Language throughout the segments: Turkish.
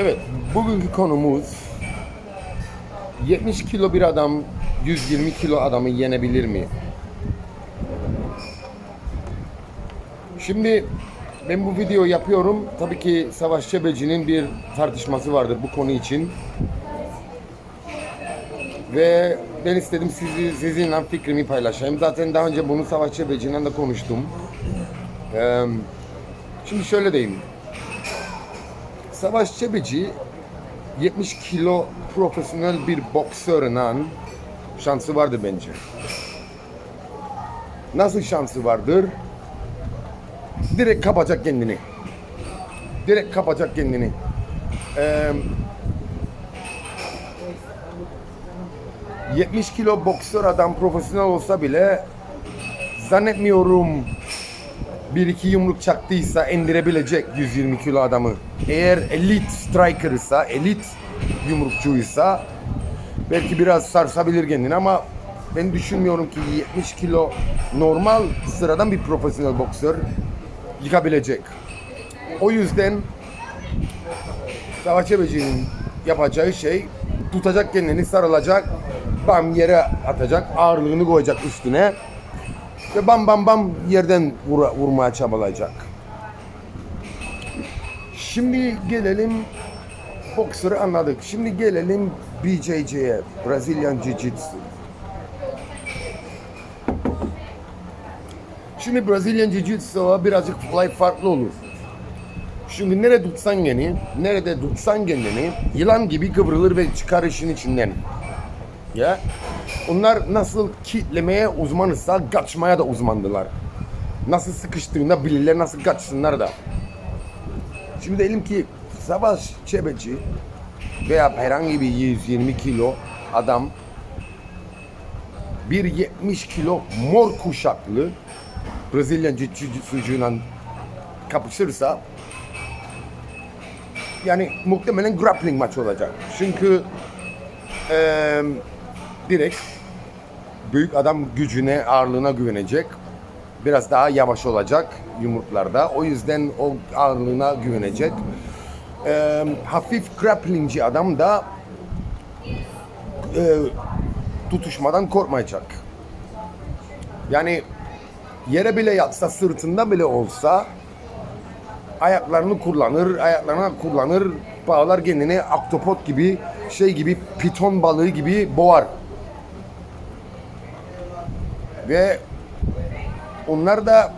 Evet, bugünkü konumuz 70 kilo bir adam 120 kilo adamı yenebilir mi? Şimdi ben bu video yapıyorum. Tabii ki Savaş Çebeci'nin bir tartışması vardır bu konu için. Ve ben istedim sizi, sizinle fikrimi paylaşayım. Zaten daha önce bunu Savaş Çebeci'yle de konuştum. Ee, şimdi şöyle diyeyim. Savaş Çebici 70 kilo profesyonel bir boksörün şansı vardı bence. Nasıl şansı vardır? Direkt kapacak kendini. Direkt kapacak kendini. Ee, 70 kilo boksör adam profesyonel olsa bile zannetmiyorum bir iki yumruk çaktıysa indirebilecek 120 kilo adamı. Eğer elit striker ise, elit yumrukçuysa belki biraz sarsabilir kendini ama ben düşünmüyorum ki 70 kilo normal sıradan bir profesyonel boksör yıkabilecek. O yüzden Savaş Çebeci'nin yapacağı şey tutacak kendini sarılacak bam yere atacak ağırlığını koyacak üstüne ve bam bam bam yerden vura, vurmaya çabalayacak. Şimdi gelelim boksörü anladık. Şimdi gelelim BJJ'ye, Brazilian Jiu-Jitsu. Şimdi Brazilian Jiu-Jitsu'a birazcık olay farklı olur. Çünkü nerede tutsan kendini, nerede tutsan kendini yılan gibi kıvrılır ve çıkar işin içinden. Ya onlar nasıl kitlemeye uzmanızsa kaçmaya da uzmandılar. Nasıl sıkıştığında bilirler, nasıl kaçsınlar da. Şimdi diyelim ki Savaş Çebeci veya herhangi bir 120 kilo adam bir 70 kilo mor kuşaklı Brezilyan Jiu-Jitsu'cuyla kapışırsa yani muhtemelen grappling maç olacak. Çünkü eee direkt büyük adam gücüne, ağırlığına güvenecek. Biraz daha yavaş olacak yumruklarda. O yüzden o ağırlığına güvenecek. Ee, hafif grapplingci adam da e, tutuşmadan korkmayacak. Yani yere bile yatsa, sırtında bile olsa ayaklarını kullanır, ayaklarına kullanır, bağlar kendini aktopot gibi, şey gibi, piton balığı gibi boğar. Ve onlar da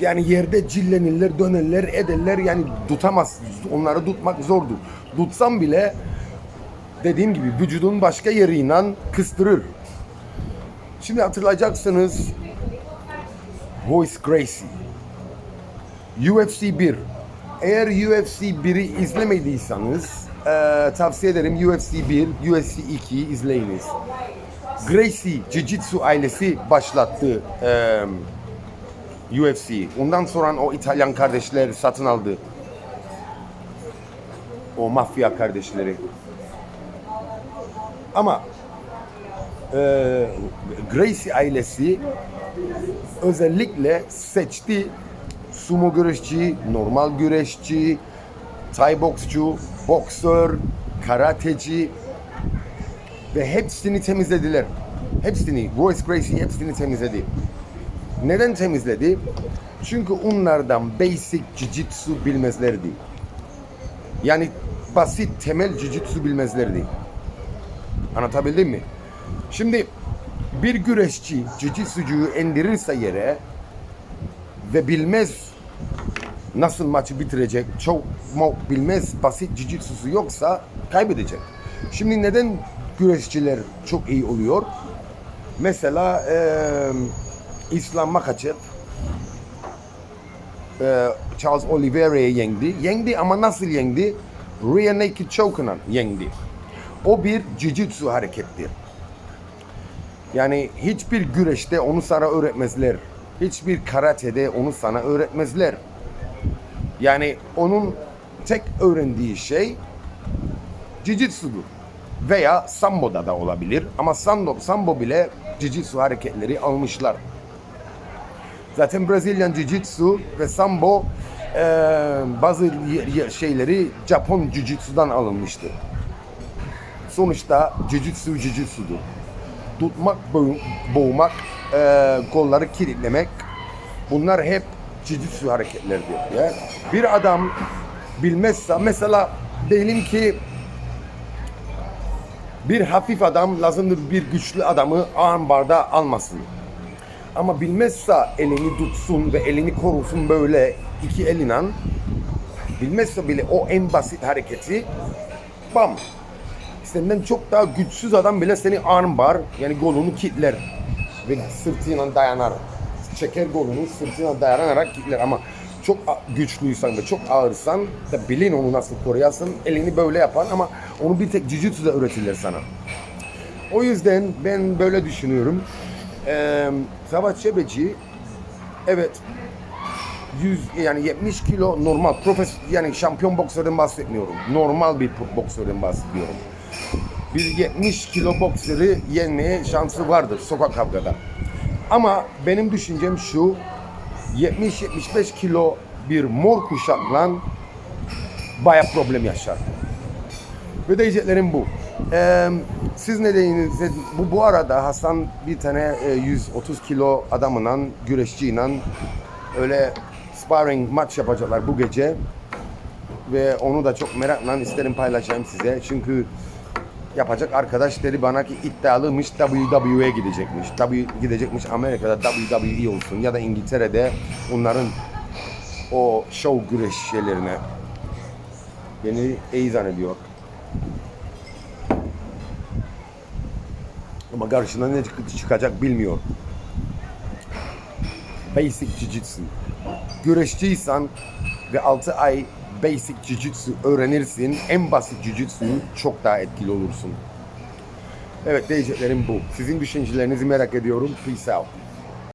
yani yerde cillenirler, dönerler, ederler yani tutamaz. Onları tutmak zordur. Tutsam bile dediğim gibi vücudun başka yeriyle kıstırır. Şimdi hatırlayacaksınız Royce Gracie. UFC 1. Eğer UFC 1'i izlemediyseniz e, tavsiye ederim UFC 1, UFC 2 izleyiniz. Gracie Jiu-Jitsu ailesi başlattı e, UFC. Ondan sonra o İtalyan kardeşler satın aldı. O mafya kardeşleri. Ama e, Gracie ailesi özellikle seçti sumo güreşçi, normal güreşçi, Thai boksçu, boksör, karateci ve hepsini temizlediler. Hepsini, Royce Gracie hepsini temizledi. Neden temizledi? Çünkü onlardan basic jiu-jitsu bilmezlerdi. Yani basit temel jiu-jitsu bilmezlerdi. Anlatabildim mi? Şimdi bir güreşçi jiu-jitsucuyu indirirse yere ve bilmez nasıl maçı bitirecek, çok bilmez basit jiu-jitsusu yoksa kaybedecek. Şimdi neden güreşçiler çok iyi oluyor? Mesela eee İslam Makachev eee, Charles Oliveira'yı yendi. Yendi ama nasıl yendi? Rear Naked Choke'la yendi. O bir jiu-jitsu harekettir. Yani hiçbir güreşte onu sana öğretmezler. Hiçbir karatede onu sana öğretmezler. Yani onun tek öğrendiği şey jiu-jitsu'dur. Veya sambo'da da olabilir. Ama sambo, sambo bile jiu-jitsu hareketleri almışlar. Zaten Brazilian Jiu-Jitsu ve Sambo Ee, bazı şeyleri Japon Jujutsu'dan alınmıştı. Sonuçta Jujutsu Jujutsu'dur. Tutmak, boğ- boğmak, e, kolları kilitlemek bunlar hep Jujutsu hareketleridir. Ya. Bir adam bilmezse mesela diyelim ki bir hafif adam lazımdır bir güçlü adamı ambarda almasın. Ama bilmezse elini tutsun ve elini korusun böyle iki eliyle bilmezse bile o en basit hareketi bam senden çok daha güçsüz adam bile seni armbar yani golunu kitler ve sırtıyla dayanar. Çeker golunu sırtına dayanarak kitler ama çok güçlüysen ve çok ağırsan da bilin onu nasıl koruyasın. Elini böyle yapan ama onu bir tek Jujutsu'da öğretirler sana. O yüzden ben böyle düşünüyorum. Ee, Savaş Çebeci evet 100 yani 70 kilo normal profes yani şampiyon boksörden bahsetmiyorum. Normal bir boksörden bahsediyorum. Bir 70 kilo boksörü yenmeye şansı vardır sokak kavgada. Ama benim düşüncem şu 70-75 kilo bir mor kuşakla baya problem yaşar. Ve diyeceklerim bu. Ee, siz ne deyiniz? Bu, bu arada Hasan bir tane e, 130 kilo adamla, güreşçiyle öyle sparring maç yapacaklar bu gece. Ve onu da çok merakla isterim paylaşayım size. Çünkü yapacak arkadaş dedi bana ki iddialıymış WWE'ye gidecekmiş. W gidecekmiş Amerika'da WWE olsun ya da İngiltere'de onların o show güreş şeylerine. Beni iyi zannediyor. Ama karşına ne çık- çıkacak bilmiyor. Basic Jiu-Jitsu. Güreşçiysen ve 6 ay Basic Jiu-Jitsu öğrenirsin. En basit Jiu-Jitsu'yu çok daha etkili olursun. Evet diyeceklerim bu. Sizin düşüncelerinizi merak ediyorum. Peace out.